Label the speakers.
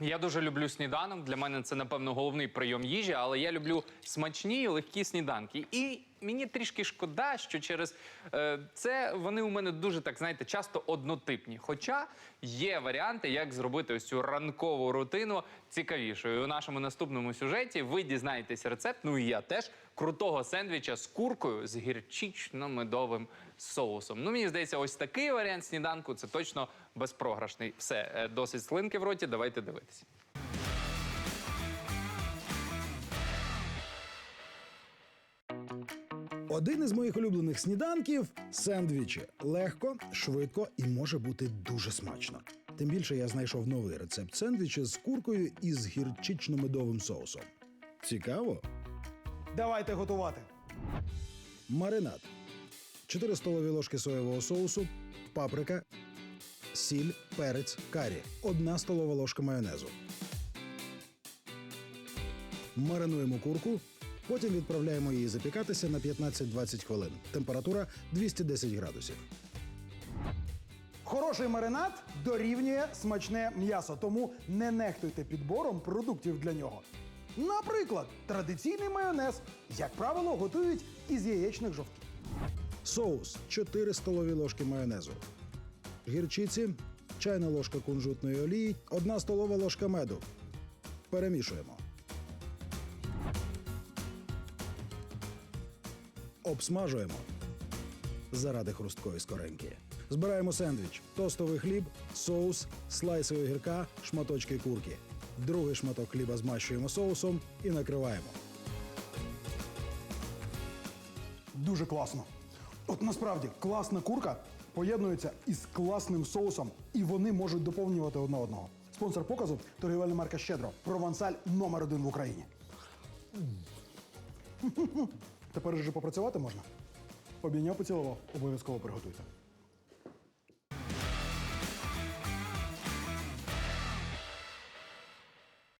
Speaker 1: Я дуже люблю сніданок. Для мене це, напевно, головний прийом їжі, але я люблю смачні і легкі сніданки. І мені трішки шкода, що через е, це вони у мене дуже так, знаєте, часто однотипні. Хоча є варіанти, як зробити ось цю ранкову рутину цікавішою. У нашому наступному сюжеті ви дізнаєтесь рецепт, ну і я теж крутого сендвіча з куркою з гірчично-медовим соусом. Ну, мені здається, ось такий варіант сніданку це точно безпрограшний. Все, е, досить слинки в роті, давайте дивитися.
Speaker 2: Один із моїх улюблених сніданків сендвічі. Легко, швидко і може бути дуже смачно. Тим більше я знайшов новий рецепт сендвіча з куркою і з гірчично-медовим соусом. Цікаво?
Speaker 3: Давайте готувати.
Speaker 2: Маринад. 4 столові ложки соєвого соусу, паприка, сіль, перець, карі, 1 столова ложка майонезу. Маринуємо курку, потім відправляємо її запікатися на 15-20 хвилин. Температура 210 градусів.
Speaker 3: Хороший маринад дорівнює смачне м'ясо, тому не нехтуйте підбором продуктів для нього. Наприклад, традиційний майонез, як правило, готують із яєчних жовтків.
Speaker 2: Соус 4 столові ложки майонезу. Гірчиці, чайна ложка кунжутної олії, 1 столова ложка меду. Перемішуємо. Обсмажуємо заради хрусткої скоринки. Збираємо сендвіч, тостовий хліб, соус, слайси огірка, шматочки курки. Другий шматок хліба змащуємо соусом і накриваємо.
Speaker 3: Дуже класно. От насправді класна курка поєднується із класним соусом, і вони можуть доповнювати одне одного. Спонсор показу торгівельна марка Щедро. Провансаль номер один в Україні. Тепер же попрацювати можна. Обійняв, поцілував, обов'язково приготуйте.